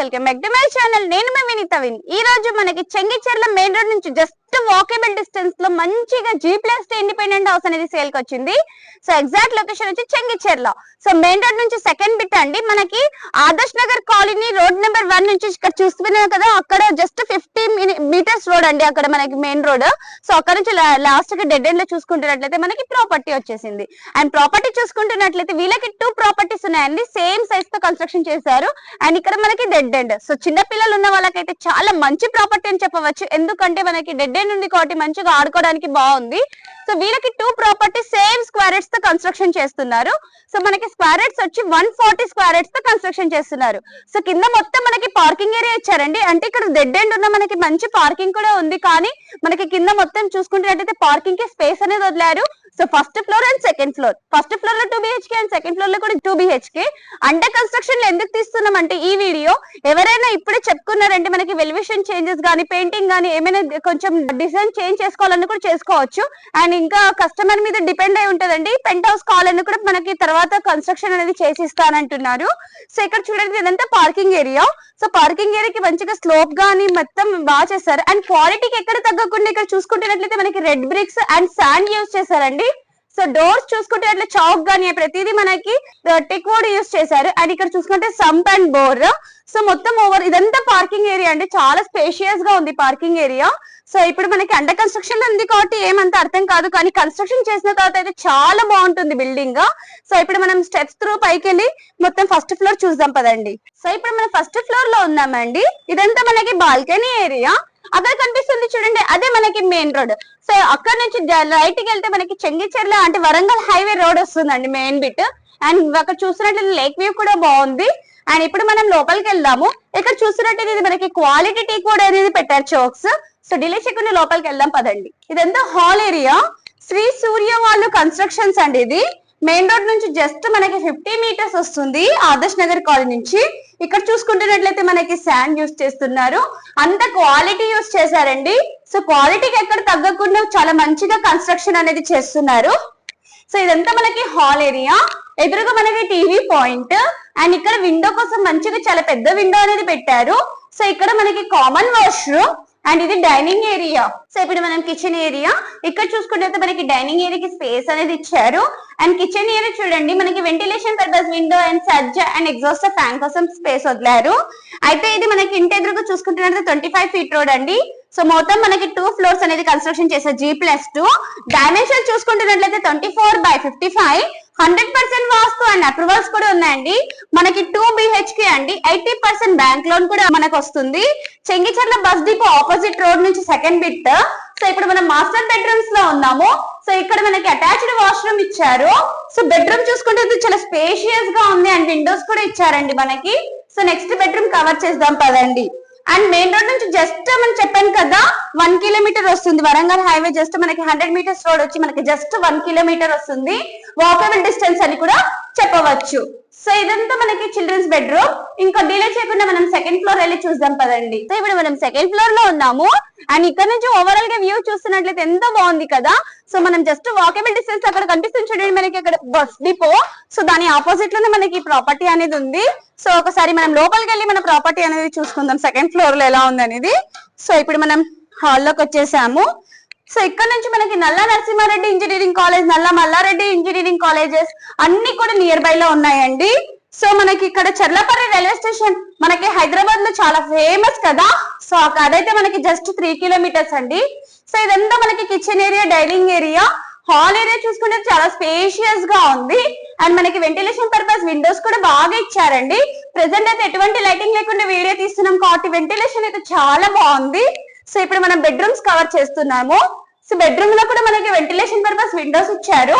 Welcome back to my channel. నేను మీ వినీత విన్. ఈ రోజు మనకి చెంగిచెర్ల మెయిన్ రోడ్ నుంచి జస్ట్ వాకేబుల్ డిస్టెన్స్లో మంచిగా జీ ప్లస్ ఇండిపెండెంట్ హౌస్ అనేది సేల్కి వచ్చింది. సో ఎగ్జాక్ట్ లొకేషన్ వచ్చి చెంగిచెర్ల సో మెయిన్ రోడ్ నుంచి సెకండ్ బిట్ అండి. మనకి Adarsh Nagar colony road number one నుంచి ఇక్కడ చూస్తున్నాం కదా అక్కడ జస్ట్ ఫిఫ్టీ మీటర్స్ రోడ్ అండి అక్కడ మనకి మెయిన్ రోడ్ సో అక్కడ నుంచి లాస్ట్కి డెడ్ ఎండ్లో చూసుకుంటున్నట్లయితే మనకి ప్రాపర్టీ వచ్చేసింది. అండ్ ప్రాపర్టీ చూసుకుంటున్నట్లయితే వీళ్ళకి టూ ప్రాపర్టీస్ ఉన్నాయండి. సేమ్ సైజ్తో కన్స్ట్రక్షన్ చేశారు. అండ్ ఇక్కడ మనకి డెడ్ ఎండ్ సో చిన్న పిల్లలు ఉన్న వాళ్ళకైతే చాలా మంచి ప్రాపర్టీ అని చెప్పవచ్చు. ఎందుకంటే మనకి డెడ్ ఎండ్ ఉంది కాబట్టి మంచిగా ఆడుకోవడానికి బాగుంది. సో వీళ్ళకి టూ ప్రాపర్టీ సేమ్ స్క్వేరెట్స్తో కన్స్ట్రక్షన్ చేస్తున్నారు. సో మనకి స్క్వేరెట్స్ వచ్చి వన్ ఫార్టీ స్క్వేరెట్స్తో కన్స్ట్రక్షన్ చేస్తున్నారు. సో కింద మొత్తం మనకి పార్కింగ్ ఏరియా ఇచ్చారండి. అంటే ఇక్కడ డెడ్ ఎండ్ ఉన్న మనకి మంచి పార్కింగ్ కూడా ఉంది. కానీ మనకి కింద మొత్తం చూసుకుంటున్నట్టయితే పార్కింగ్కి స్పేస్ అనేది వదిలారు. So first floor and second floor first ఫ్లోర్లో టూ బిహెచ్కే అండ్ సెకండ్ ఫ్లోర్లో కూడా టూ బిహెచ్కే అండర్ కన్స్ట్రక్షన్లో ఎందుకు తీస్తున్నాం అంటే ఈ వీడియో ఎవరైనా ఇప్పుడే చెప్పుకున్నారంటే మనకి వెలివేషన్ చేంజెస్ గానీ పెయింటింగ్ గానీ ఏమైనా కొంచెం డిజైన్ చేంజ్ చేసుకోవాలని కూడా చేసుకోవచ్చు. అండ్ ఇంకా కస్టమర్ మీద డిపెండ్ అయి ఉంటదండి. పెంట్ హౌస్ కావాలని కూడా మనకి తర్వాత కన్స్ట్రక్షన్ అనేది చేసి ఇస్తానంటున్నారు సో ఇక్కడ చూడండి ఇదంతా పార్కింగ్ ఏరియా సో పార్కింగ్ ఏరియాకి మంచిగా స్లోప్ గానీ మొత్తం బాగా చేశారు. అండ్ క్వాలిటీకి ఎక్కడ తగ్గకుండా ఇక్కడ చూసుకుంటున్నట్లయితే మనకి red bricks and sand use చేశారండి. సో డోర్స్ చూసుకుంటే అట్లా చౌక్ గానీ ప్రతిదీ మనకి టెక్ వుడ్ యూస్ చేశారు. అండ్ ఇక్కడ చూసుకుంటే సంప్ అండ్ బోర్. సో మొత్తం ఓవర్ ఇదంతా పార్కింగ్ ఏరియా అండి. చాలా స్పేషియస్గా ఉంది పార్కింగ్ ఏరియా. సో ఇప్పుడు మనకి అండర్ కన్స్ట్రక్షన్లో ఉంది కాబట్టి ఏమంత అర్థం కాదు కానీ కన్స్ట్రక్షన్ చేసిన తర్వాత అయితే చాలా బాగుంటుంది బిల్డింగ్ సో ఇప్పుడు మనం స్టెప్స్ త్రూ పైకి వెళ్ళి మొత్తం ఫస్ట్ ఫ్లోర్ చూద్దాం పదండి. సో ఇప్పుడు మనం ఫస్ట్ ఫ్లోర్లో ఉన్నామండి. ఇదంతా మనకి బాల్కనీ ఏరియా అక్కడ కనిపిస్తుంది చూడండి అదే మనకి మెయిన్ రోడ్ సో అక్కడ నుంచి రైట్కి వెళ్తే మనకి చెంగిచెర్ల అంటే వరంగల్ హైవే రోడ్ వస్తుందండి మెయిన్ బిట్ అండ్ అక్కడ చూసినట్లయితే లేక్ వ్యూ కూడా బాగుంది. అండ్ ఇప్పుడు మనం లోపలికి వెళ్దాము. ఇక్కడ చూసినట్టు ఇది మనకి క్వాలిటీ టీ కూడా అనేది పెట్టారు చోక్స్ సో డిలే చేయకుండా లోపలికి వెళ్దాం పదండి. ఇదంతా హాల్ ఏరియా శ్రీ సూర్య వాళ్ళు కన్స్ట్రక్షన్స్ అండి ఇది. మెయిన్ రోడ్ నుంచి జస్ట్ మనకి ఫిఫ్టీ మీటర్స్ వస్తుంది ఆదర్శ్ నగర్ కాలనీ నుంచి. ఇక్కడ చూసుకుంటున్నట్లయితే మనకి శాండ్ యూస్ చేస్తున్నారు. అంత క్వాలిటీ యూస్ చేశారండి. సో క్వాలిటీకి ఎక్కడ తగ్గకుండా చాలా మంచిగా కన్స్ట్రక్షన్ అనేది చేస్తున్నారు. సో ఇదంతా మనకి హాల్ ఏరియా ఎదురుగా మనకి టీవీ పాయింట్ అండ్ ఇక్కడ విండో కోసం మంచిగా చాలా పెద్ద విండో అనేది పెట్టారు. సో ఇక్కడ మనకి కామన్ వాష్రూమ్ అండ్ ఇది డైనింగ్ ఏరియా సో ఇప్పుడు మనం కిచెన్ ఏరియా ఇక్కడ చూసుకుంటే మనకి డైనింగ్ ఏరియాకి స్పేస్ అనేది ఇచ్చారు. అండ్ కిచెన్ ఏరియా చూడండి మనకి వెంటిలేషన్ పర్పస్ విండో అండ్ సజ్జ అండ్ ఎగ్జాస్ట్ ఫ్యాన్ కోసం స్పేస్ వదిలారు. అయితే ఇది మనకి ఇంటి ఎదురుగా చూసుకుంటున్నట్టు ట్వంటీ ఫైవ్ ఫీట్ రోడ్ అండి. సో మొత్తం మనకి టూ ఫ్లోర్స్ అనేది కన్స్ట్రక్షన్ చేసే G plus two dimension చూసుకుంటున్నట్లయితే twenty four by fifty five hundred percent vastu and approvals కూడా ఉన్నాయండి. మనకి టూ బిహెచ్కే అండి. ఎయిటీ పర్సెంట్ బ్యాంక్ లోన్ కూడా మనకు వస్తుంది. Chengicherla bus depot opposite road నుంచి సెకండ్ బిట్ సో ఇప్పుడు మనం మాస్టర్ బెడ్రూమ్స్లో ఉన్నాము. సో ఇక్కడ మనకి అటాచ్డ్ వాష్రూమ్ ఇచ్చారు. సో బెడ్రూమ్ చూసుకుంటే చాలా స్పేషియస్గా ఉంది అండ్ విండోస్ కూడా ఇచ్చారండి మనకి. సో నెక్స్ట్ బెడ్రూమ్ కవర్ చేద్దాం పదండి. అండ్ మెయిన్ రోడ్ నుంచి జస్ట్ మనం చెప్పాను కదా వన్ కిలోమీటర్ వస్తుంది. వరంగల్ హైవే జస్ట్ మనకి హండ్రెడ్ మీటర్స్ రోడ్ వచ్చి మనకి జస్ట్ వన్ కిలోమీటర్ వస్తుంది. వాకబుల్ డిస్టెన్స్ అని కూడా చెప్పవచ్చు. సో ఇదంతా మనకి చిల్డ్రన్స్ బెడ్రూమ్ ఇంకా డిలే చేయకుండా మనం సెకండ్ ఫ్లోర్ వెళ్ళి చూద్దాం పదండి. సో ఇప్పుడు మనం సెకండ్ ఫ్లోర్లో ఉన్నాము. అండ్ ఇక్కడ నుంచి ఓవరాల్గా వ్యూ చూస్తున్నట్లయితే ఎంత బాగుంది కదా? సో మనం జస్ట్ వాకబుల్ డిస్టెన్స్ అక్కడ కనిపిస్తుంది చూడండి మనకి అక్కడ బస్ డిపో సో దాని ఆపోజిట్లోనే మనకి ప్రాపర్టీ అనేది ఉంది. సో ఒకసారి మనం లోపలికి వెళ్ళి మన ప్రాపర్టీ అనేది చూసుకుందాం. సెకండ్ ఫ్లోర్లో ఎలా ఉంది అనేది సో ఇప్పుడు మనం హాల్లోకి వచ్చేసాము. సో ఇక్కడ నుంచి మనకి నల్ల నరసింహారెడ్డి ఇంజనీరింగ్ కాలేజ్ నల్ల మల్లారెడ్డి ఇంజనీరింగ్ కాలేజెస్ అన్ని కూడా నియర్ బై లో ఉన్నాయండి. సో మనకి ఇక్కడ చర్లపల్లి రైల్వే స్టేషన్ మనకి హైదరాబాద్లో చాలా ఫేమస్ కదా. సో అదైతే మనకి జస్ట్ త్రీ కిలోమీటర్స్ అండి. సో ఇదంతా మనకి kitchen area dining area hall area చూసుకుంటే చాలా స్పేషియస్గా ఉంది. అండ్ మనకి వెంటిలేషన్ పర్పస్ విండోస్ కూడా బాగా ఇచ్చారండి. ప్రెసెంట్ అయితే ఎటువంటి లైటింగ్ లేకుండా వీడియో తీస్తున్నాం కాబట్టి వెంటిలేషన్ అయితే చాలా బాగుంది. సో ఇప్పుడు మనం బెడ్రూమ్స్ కవర్ చేస్తున్నాము. సో బెడ్రూమ్లో కూడా మనకి వెంటిలేషన్ పర్పస్ విండోస్ ఇచ్చారు.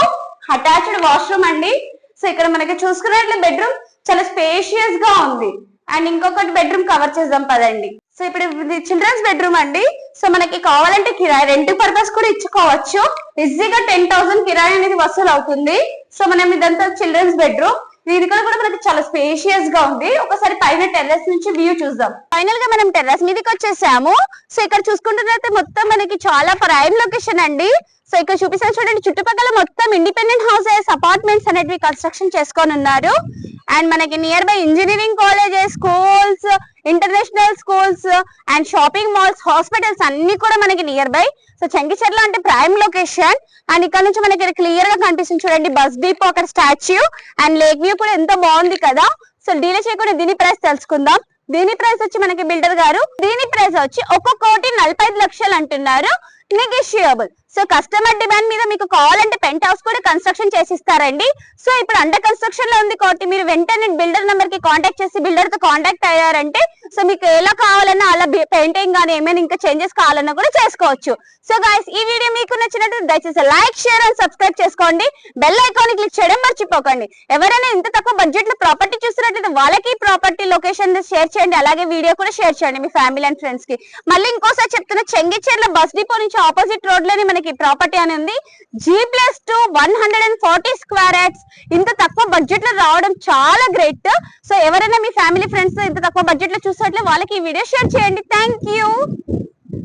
అటాచ్డ్ వాష్రూమ్ అండి. సో ఇక్కడ మనకి చూసుకున్నట్లు బెడ్రూమ్ చాలా స్పేషియస్గా ఉంది. అండ్ ఇంకొకటి బెడ్రూమ్ కవర్ చేద్దాం పదండి. సో ఇప్పుడు ఇది చిల్డ్రన్స్ బెడ్రూమ్ అండి. సో మనకి కావాలంటే కిరాయి రెంట్ పర్పస్ కూడా ఇచ్చుకోవచ్చు. ఈజీగా టెన్ థౌసండ్ కిరాయి అనేది వసూలు అవుతుంది సో మనం ఇదంతా చిల్డ్రన్స్ బెడ్రూమ్ ఇది కూడా మనకి చాలా స్పేషియస్గా ఉంది. ఒకసారి పైన టెర్రస్ నుంచి వ్యూ చూద్దాం. ఫైనల్గా మనం టెర్రస్ మీదకి వచ్చేసాము. సో ఇక్కడ చూసుకుంటున్నట్లయితే మొత్తం మనకి చాలా ప్రైమ్ లొకేషన్ అండి. సో ఇక్కడ చూపిస్తాను చూడండి చుట్టుపక్కల మొత్తం ఇండిపెండెంట్ హౌసెస్ అపార్ట్మెంట్స్ అనేటివి కన్స్ట్రక్షన్ చేసుకొని ఉన్నారు. అండ్ మనకి near by engineering colleges schools international schools and shopping malls hospitals అన్ని కూడా మనకి నియర్ బై సో చెంగిచెర్ల అంటే ప్రైమ్ లొకేషన్ అండ్ ఇక్కడ నుంచి మనకి క్లియర్గా కనిపిస్తుంది చూడండి బస్ డిపో ఒక స్టాచ్యూ అండ్ లేక్ వ్యూ కూడా ఎంత బాగుంది కదా. సో డీలే చేయకుండా దీని ప్రైస్ తెలుసుకుందాం. దీని ప్రైస్ వచ్చి మనకి బిల్డర్ గారు దీని ప్రైస్ వచ్చి ఒక కోటి నలభై ఐదు లక్షలు అంటున్నారు. నెగోషియబుల్ సో కస్టమర్ డిమాండ్ మీద మీకు కావాలంటే పెంట్ హౌస్ కూడా కన్స్ట్రక్షన్ చేసి ఇస్తారండి సో ఇప్పుడు అండర్ కన్స్ట్రక్షన్లో ఉంది కాబట్టి మీరు వెంటనే బిల్డర్ నెంబర్కి కాంటాక్ట్ చేసి బిల్డర్తో కాంటాక్ట్ అయ్యారంటే సో మీకు ఎలా కావాలన్నా అలా పెయింటింగ్ కానీ ఏమైనా ఇంకా చేంజెస్ కావాలన్నా కూడా చేసుకోవచ్చు. సో గాయస్ ఈ వీడియో మీకు నచ్చినట్టు దయచేసి లైక్ షేర్ అండ్ సబ్స్క్రైబ్ చేసుకోండి. బెల్ ఐకాన్ క్లిక్ చేయడం మర్చిపోకండి. ఎవరైనా ఇంత తక్కువ బడ్జెట్లో ప్రాపర్టీ చూస్తున్నట్లయితే వాళ్ళకి ప్రాపర్టీ లొకేషన్ షేర్ చేయండి. అలాగే వీడియో కూడా షేర్ చేయండి మీ ఫ్యామిలీ అండ్ ఫ్రెండ్స్కి. మళ్ళీ ఇంకోసారి చెప్తున్నా చెంగిచేర్ల బస్ డిపో నుంచి ఆపోజిట్ రోడ్లోనే మనకి ప్రాపర్టీ అని ఉంది. G plus two one hundred and forty square yards ఇంత తక్కువ బడ్జెట్లో రావడం చాలా గ్రేట్ సో ఎవరైనా మీ ఫ్యామిలీ ఫ్రెండ్స్ ఇంత తక్కువ బడ్జెట్లో చూసినట్లే వాళ్ళకి ఈ వీడియో షేర్ చేయండి. Thank you